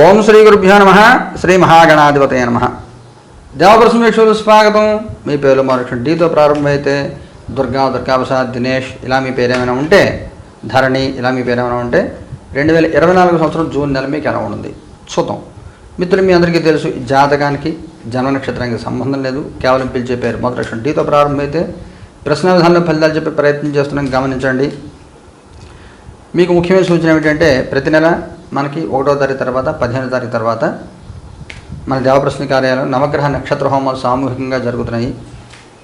ఓం శ్రీ గురుభ్యో నమ. శ్రీ మహాగణాధిపతయ నమ. దేవప్రసమేశ్వరు స్వాగతం. మీ పేరు మరొక డీతో ప్రారంభమైతే దుర్గా దుర్గాప్రసాద్ దినేష్ ఇలా మీ పేరు ఏమైనా ఉంటే ధరణి ఇలా మీ పేరు ఏమైనా ఉంటే రెండు వేల ఇరవై నాలుగు సంవత్సరం జూన్ నెల మీకు ఎలా ఉంది చూద్దాం. మిత్రులు మీ అందరికీ తెలుసు జాతకానికి జన్మ నక్షత్రానికి సంబంధం లేదు. కేవలం పిలిచే పేరు మొదటి డీతో ప్రారంభమైతే ప్రశ్న విధానంలో ఫలితాలు చెప్పే ప్రయత్నం చేస్తున్నాం. గమనించండి. మీకు ముఖ్యమైన సూచన ఏమిటంటే ప్రతి నెల మనకి ఒకటో తారీఖు తర్వాత పదిహేనో తారీఖు తర్వాత మన దేవప్రశ్న కార్యాలయం నవగ్రహ నక్షత్ర హోమాలు సామూహికంగా జరుగుతున్నాయి.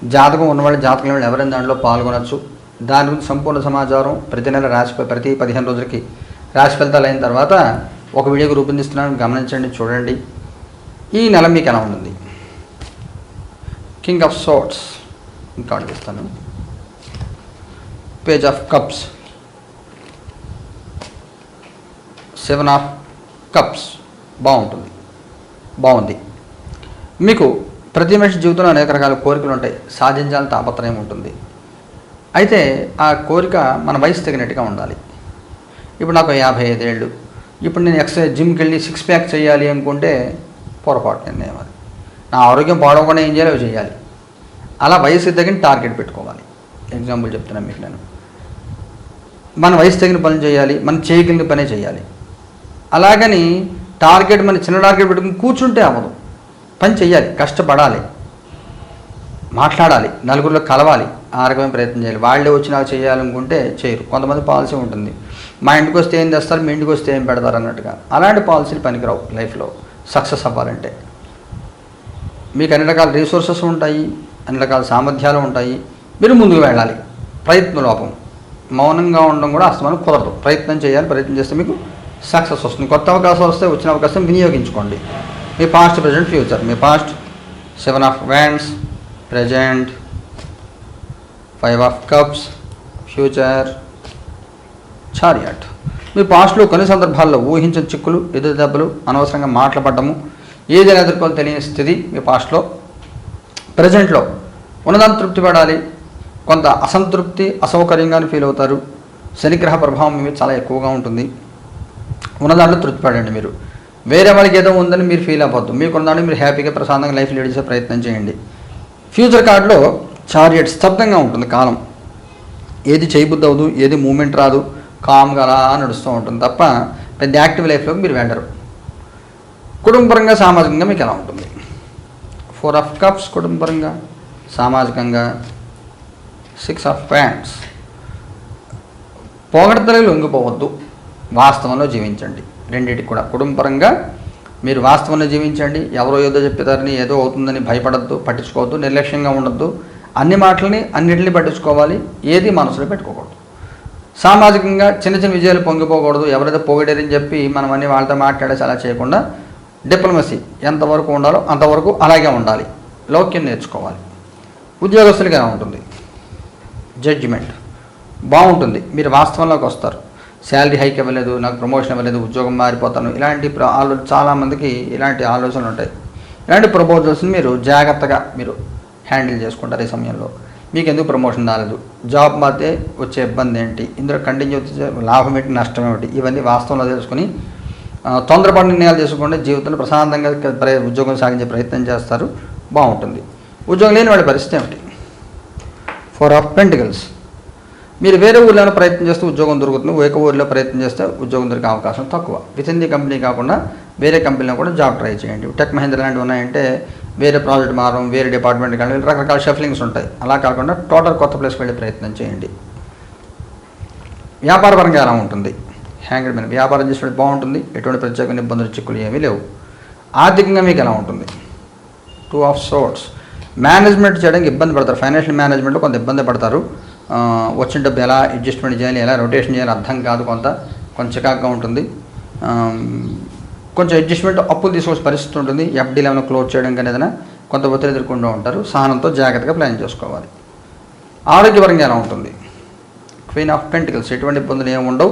జాతకం ఉన్నవాళ్ళు జాతకం వాళ్ళు ఎవరైనా దాంట్లో పాల్గొనవచ్చు దాని గురించి సంపూర్ణ సమాచారం ప్రతి నెల రాశి ప్రతి పదిహేను రోజులకి రాశి ఫలితాలు అయిన తర్వాత ఒక వీడియోకి రూపొందిస్తున్నాను. గమనించండి చూడండి. ఈ నెల మీకు ఎలా ఉంటుంది? కింగ్ ఆఫ్ సోట్స్ ఇంకా అడిగిస్తాను page of cups seven of cups. బాగుంటుంది. బాగుంది. మీకు ప్రతి మనిషి జీవితంలో అనేక రకాల కోరికలు ఉంటాయి. సాధించాలని తాపత్రయం ఉంటుంది. అయితే ఆ కోరిక మన వయసు తగినట్టుగా ఉండాలి. ఇప్పుడు నాకు యాభై ఐదేళ్ళు ఇప్పుడు నేను ఎక్సర్సైజ్ జిమ్కి వెళ్ళి సిక్స్ ప్యాక్ చేయాలి అనుకుంటే పొరపాటు నిర్ణయం అది. నా ఆరోగ్యం పాడవకుండా ఏం చేయాలి చేయాలి. అలా వయసు తగిన టార్గెట్ పెట్టుకోవాలి. ఎగ్జాంపుల్ చెప్తున్నాను మీకు నేను. మన వయసు తగిన పని చేయాలి. మనం చేయగలిగిన పనే చేయాలి. అలాగని టార్గెట్ మన చిన్న టార్గెట్ పెట్టుకుని కూర్చుంటే అవ్వదు. పని చెయ్యాలి కష్టపడాలి మాట్లాడాలి నలుగురిలో కలవాలి ఆ రకమైన ప్రయత్నం చేయాలి. వాళ్ళే వచ్చి నాకు చేయాలనుకుంటే చేయరు. కొంతమంది పాలసీ ఉంటుంది. మా ఇంటికి వస్తే ఏం తెస్తారు? మీ ఇంటికి వస్తే ఏం పెడతారు? అన్నట్టుగా. అలాంటి పాలసీలు పనికిరావు లైఫ్లో. సక్సెస్ అవ్వాలంటే. మీకు అన్ని రకాల రీసోర్సెస్ ఉంటాయి అన్ని రకాల సామర్థ్యాలు ఉంటాయి. మీరు ముందుకు వెళ్ళాలి. ప్రయత్న లోపం. మౌనంగా ఉండడం కూడా అస్తమానం కుదరదు. ప్రయత్నం చేయాలి ప్రయత్నం చేస్తే మీకు సక్సెస్ వస్తుంది. కొత్త అవకాశం వస్తే వచ్చిన అవకాశం వినియోగించుకోండి. మీ past present future me past seven of wands present five of cups future chariot మీ పాస్ట్లో కొన్ని సందర్భాల్లో ఊహించిన చిక్కులు ఎదురు దెబ్బలు అనవసరంగా మాట్లాడటము ఏదైనా ఎదుర్కొని తెలియని స్థితి మీ పాస్ట్లో ప్రజెంట్లో ఉన్నదాన్ని తృప్తి పడాలి. కొంత అసంతృప్తి అసౌకర్యంగానే ఫీల్ అవుతారు. శనిగ్రహ ప్రభావం మీద చాలా ఎక్కువగా ఉంటుంది. ఉన్నదాంట్లో దాంట్లో పడండి మీరు. వేరే వాళ్ళకి ఏదో ఉందని మీరు ఫీల్ అవ్వద్దు. మీకున్న దాంట్లో మీరు హ్యాపీగా ప్రశాంతంగా లైఫ్ లీడ్ చేసే ప్రయత్నం చేయండి. ఫ్యూచర్ కార్డులో చార్జెట్ స్తబ్దంగా ఉంటుంది కాలం. ఏది చేయబుద్ధి అవ్వదు ఏది మూమెంట్ రాదు కామ్గా అలా నడుస్తూ ఉంటుంది తప్ప పెద్ద యాక్టివ్ లైఫ్లోకి మీరు వెళ్ళరు. కుటుంబపరంగా సామాజికంగా మీకు ఎలా ఉంటుంది? ఫోర్ ఆఫ్ కప్స్ కుటుంబపరంగా సామాజికంగా సిక్స్ ఆఫ్ ప్యాంట్స్ పోగడతలకు లొంగిపోవద్దు. వాస్తవంలో జీవించండి. రెండింటికి కూడా. కుటుంబపరంగా మీరు వాస్తవంలో జీవించండి. ఎవరో ఏదో చెప్పేదారని ఏదో అవుతుందని భయపడద్దు పట్టించుకోవద్దు నిర్లక్ష్యంగా ఉండొద్దు. అన్ని మాటలని అన్నింటిని పట్టించుకోవాలి. ఏది మనసులో పెట్టుకోకూడదు. సామాజికంగా చిన్న చిన్న విజయాలు పొంగిపోకూడదు. ఎవరైతే పొగిడారని చెప్పి మనం అన్ని వాళ్ళతో మాట్లాడేసి అలా చేయకుండా డిప్లొమసీ ఎంతవరకు ఉండాలో అంతవరకు అలాగే ఉండాలి. లౌక్యం నేర్చుకోవాలి. ఉద్యోగస్తులుగా ఉంటుంది. జడ్జిమెంట్. బాగుంటుంది. మీరు వాస్తవంలోకి వస్తారు. శాలరీ హైక్ ఇవ్వలేదు నాకు ప్రమోషన్ ఇవ్వలేదు ఉద్యోగం మారిపోతాను. ఇలాంటి ప్ర- ఆలో చాలామందికి ఇలాంటి ఆలోచనలు ఉంటాయి. ఇలాంటి ప్రపోజల్స్ని మీరు జాగ్రత్తగా మీరు హ్యాండిల్ చేసుకుంటారు ఈ సమయంలో. మీకు ఎందుకు ప్రమోషన్ రాలేదు? జాబ్ మారితే వచ్చే ఇబ్బంది ఏంటి? ఇందులో కంటిన్యూ వచ్చే లాభం ఏంటి? నష్టం ఏమిటి? ఇవన్నీ వాస్తవంలో తెలుసుకుని ఆ, తొందరపడి నిర్ణయాలు తీసుకుంటే జీవితంలో ప్రశాంతంగా ఉద్యోగం సాగించే ప్రయత్నం చేస్తారు. బాగుంటుంది. ఉద్యోగం లేని వాళ్ళ పరిస్థితి ఏమిటి? ఫర్ ఆఫ్ పెంటికల్స్ మీరు వేరే ఊళ్ళో ప్రయత్నం చేస్తే ఉద్యోగం దొరుకుతుంది ఒక ఊరిలో ప్రయత్నం చేస్తే ఉద్యోగం దొరికే అవకాశం తక్కువ. విత్ ఇన్ ది కంపెనీ కాకుండా వేరే కంపెనీలో కూడా జాబ్ ట్రై చేయండి. టెక్ మహేంద్ర లాంటివి ఉన్నాయంటే వేరే ప్రాజెక్ట్ మారడం వేరే డిపార్ట్మెంట్ కానీ రకరకాల షఫలింగ్స్ ఉంటాయి. అలా కాకుండా టోటల్ కొత్త ప్లేస్కి వెళ్ళే ప్రయత్నం చేయండి. వ్యాపారపరంగా ఎలా ఉంటుంది? హ్యాంగర్ మీద వ్యాపారం చేసినప్పుడు బాగుంటుంది ఎటువంటి ప్రత్యేకమైన ఇబ్బందులు చిక్కులు ఏమీ లేవు. ఆర్థికంగా మీకు ఎలా ఉంటుంది? టూ ఆఫ్ సోర్ట్స్ మేనేజ్మెంట్ చేయడానికి ఇబ్బంది పడతారు. ఫైనాన్షియల్ మేనేజ్మెంట్లో కొంత ఇబ్బంది పడతారు. వచ్చిన డబ్బు ఎలా అడ్జస్ట్మెంట్ చేయాలి ఎలా రొటేషన్ చేయాలి అర్థం కాదు కొంత కొంచెం చికాకుగా ఉంటుంది. కొంచెం అడ్జస్ట్మెంట్ అప్పులు తీసుకోవాల్సిన పరిస్థితి ఉంటుంది. ఎఫ్డీలు ఏమైనా క్లోజ్ చేయడం కానీ ఏదైనా కొంత ఒత్తిడి ఎదుర్కొంటూ ఉంటారు. సహనంతో జాగ్రత్తగా ప్లాన్ చేసుకోవాలి. ఆరోగ్యపరంగా ఎలా ఉంటుంది? క్వీన్ ఆఫ్ పెంటికల్స్ ఎటువంటి ఇబ్బందులు ఏమి ఉండవు.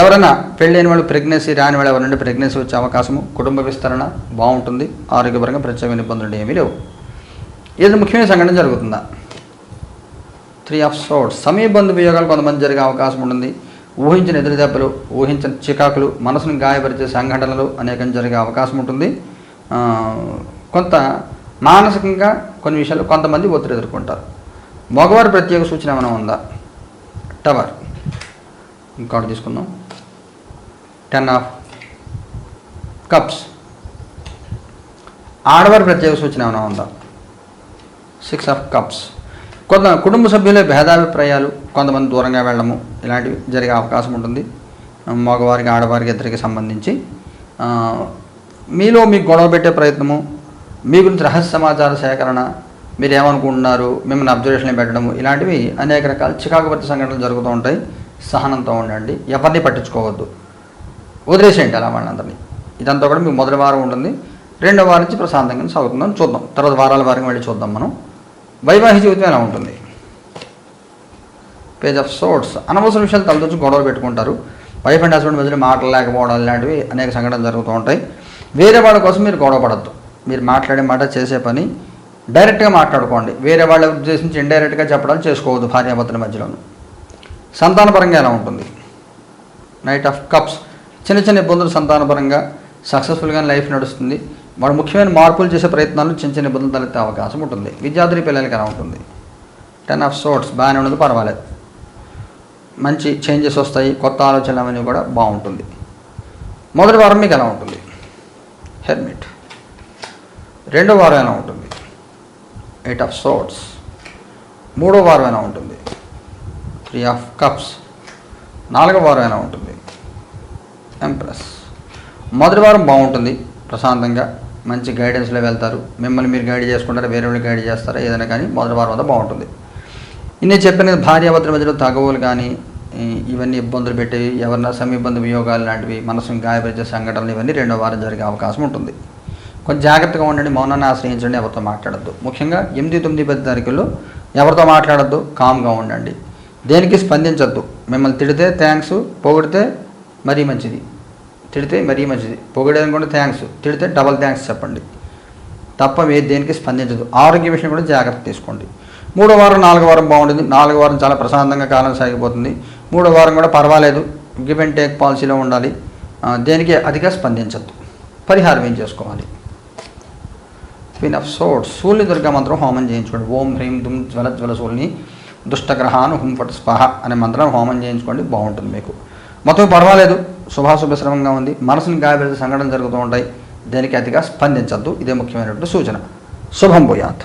ఎవరైనా పెళ్ళైన వాళ్ళు ప్రెగ్నెన్సీ రాని వాళ్ళు నుండి ప్రెగ్నెన్సీ వచ్చే అవకాశము కుటుంబ విస్తరణ బాగుంటుంది. ఆరోగ్యపరంగా ప్రత్యేకమైన ఇబ్బందులు ఏమీ లేవు. ఏదైనా ముఖ్యమైన సంఘటన జరుగుతుందా? త్రీ ఆఫ్ సోర్స్ సమయ బంధు వియోగాలు కొంతమంది జరిగే అవకాశం ఉంటుంది. ఊహించిన ఎదురు దెబ్బలు ఊహించిన చికాకులు మనసును గాయపరిచే సంఘటనలు అనేకం జరిగే అవకాశం ఉంటుంది. కొంత మానసికంగా కొన్ని విషయాలు కొంతమంది ఒత్తిడి ఎదుర్కొంటారు. మగవారి ప్రత్యేక సూచన ఏమైనా ఉందా? టవర్. ఇంకోటి తీసుకుందాం. Ten of cups. ఆడవారి ప్రత్యేక సూచన ఏమైనా ఉందా? Six of cups. కొంత కుటుంబ సభ్యుల భేదాభిప్రాయాలు కొంతమంది దూరంగా వెళ్ళము ఇలాంటివి జరిగే అవకాశం ఉంటుంది. మగవారికి ఆడవారికి ఇద్దరికి సంబంధించి. మీలో మీకు గొడవ పెట్టే ప్రయత్నము మీ గురించి రహస్య సమాచార సేకరణ మీరు ఏమనుకుంటున్నారు మిమ్మల్ని అబ్జర్వేషన్ పెట్టడము ఇలాంటివి అనేక రకాల చికాకుపరిత సంఘటనలు జరుగుతూ ఉంటాయి. సహనంతో ఉండండి ఎవరిని పట్టించుకోవద్దు. వదిలేసేయండి అలా వాళ్ళందరినీ. ఇదంతా కూడా మీకు మొదటి వారం ఉంటుంది. రెండో వారం నుంచి ప్రశాంతంగా సాగుతుందని చూద్దాం. తర్వాత వారాల వారం వెళ్ళి చూద్దాం మనం. వైవాహిక జీవితం ఎలా ఉంటుంది? పేజ్ ఆఫ్ సోర్ట్స్ అనవసర విషయాలు తలదొచ్చి గొడవలు పెట్టుకుంటారు. వైఫ్ అండ్ హస్బెండ్ మధ్యలో మాటలు లేకపోవడం ఇలాంటివి అనేక సంఘటనలు జరుగుతూ ఉంటాయి. వేరే వాళ్ళ కోసం మీరు గొడవ పడద్దు. మీరు మాట్లాడే మాట చేసే పని డైరెక్ట్గా మాట్లాడుకోండి. వేరే వాళ్ళ ఉద్దేశించి ఇండైరెక్ట్గా చెప్పడాలు చేసుకోవద్దు భార్యాభర్తల మధ్యలోను. సంతానపరంగా ఎలా ఉంటుంది? నైట్ ఆఫ్ కప్స్ చిన్న చిన్న ఇబ్బందులు సంతానపరంగా సక్సెస్ఫుల్గా లైఫ్ నడుస్తుంది. వాడు ముఖ్యమైన మార్పులు చేసే ప్రయత్నాలు చిన్న చిన్న ఇబ్బందులు తలెత్తే అవకాశం ఉంటుంది. విద్యార్థి పిల్లలకి ఎలా ఉంటుంది టెన్ ఆఫ్ సోర్ట్స్ బాగానే ఉండదు పర్వాలేదు. మంచి చేంజెస్ వస్తాయి కొత్త ఆలోచనలు అవన్నీ కూడా బాగుంటుంది. మొదటి వారం మీకు ఎలా ఉంటుంది? హెల్మెట్ రెండో వారం ఎలా ఉంటుంది? ఎయిట్ ఆఫ్ సోర్ట్స్ మూడో వారం ఎలా ఉంటుంది? త్రీ ఆఫ్ కప్స్ నాలుగో వారం ఎలా ఉంటుంది? ఎంప్రెస్ మొదటి వారం బాగుంటుంది ప్రశాంతంగా. మంచి గైడెన్స్లో వెళ్తారు. మిమ్మల్ని మీరు గైడ్ చేసుకుంటారా? వేరే వాళ్ళు గైడ్ చేస్తారా? ఏదైనా కానీ మొదటి వారం అంతా బాగుంటుంది. ఇన్ని చెప్పిన భార్యాభర్తల మధ్యలో తగవులు కానీ ఇవన్నీ ఇబ్బందులు పెట్టేవి ఎవరన్నా సమీబంధ వియోగాలు లాంటివి మనసును గాయపరిచే సంఘటనలు ఇవన్నీ రెండో వారం జరిగే అవకాశం ఉంటుంది. కొంచెం జాగ్రత్తగా ఉండండి మౌనాన్ని ఆశ్రయించండి ఎవరితో మాట్లాడద్దు. ముఖ్యంగా ఎనిమిది తొమ్మిది పది తారీఖుల్లో ఎవరితో మాట్లాడద్దు కామ్గా ఉండండి. దేనికి స్పందించద్దు. మిమ్మల్ని తిడితే థ్యాంక్స్ పొగిడితే మరీ మంచిది. తిడితే మరీ మంచిది. పొగిడేది థ్యాంక్స్ తిడితే డబల్ థ్యాంక్స్ చెప్పండి. తప్ప మీరు దేనికి స్పందించదు. ఆరోగ్య విషయం కూడా జాగ్రత్త తీసుకోండి. మూడో వారం నాలుగో వారం బాగుంటుంది. నాలుగో వారం చాలా ప్రశాంతంగా కాలం సాగిపోతుంది. మూడో వారం కూడా పర్వాలేదు. గివ్ అండ్ టేక్ పాలసీలో ఉండాలి. దేనికి అతిగా స్పందించద్దు. పరిహారం ఏం చేసుకోవాలి? Queen of swords Surya Durga మంత్రం హోమం చేయించుకోండి. ఓం హ్రీం దుమ్ జ్వల జ్వల సూర్ని దుష్టగ్రహాను హుం ఫట్ స్పహ అనే మంత్రం హోమం చేయించుకోండి. బాగుంటుంది మీకు. మొత్తం పర్వాలేదు. శుభాశుభశ్రమంగా ఉంది. మనసుని గాయపరిచే సంఘటన జరుగుతూ ఉంటాయి. దేనికి అతిగా స్పందించద్దు. ఇదే ముఖ్యమైనటువంటి సూచన. శుభం పోయాత్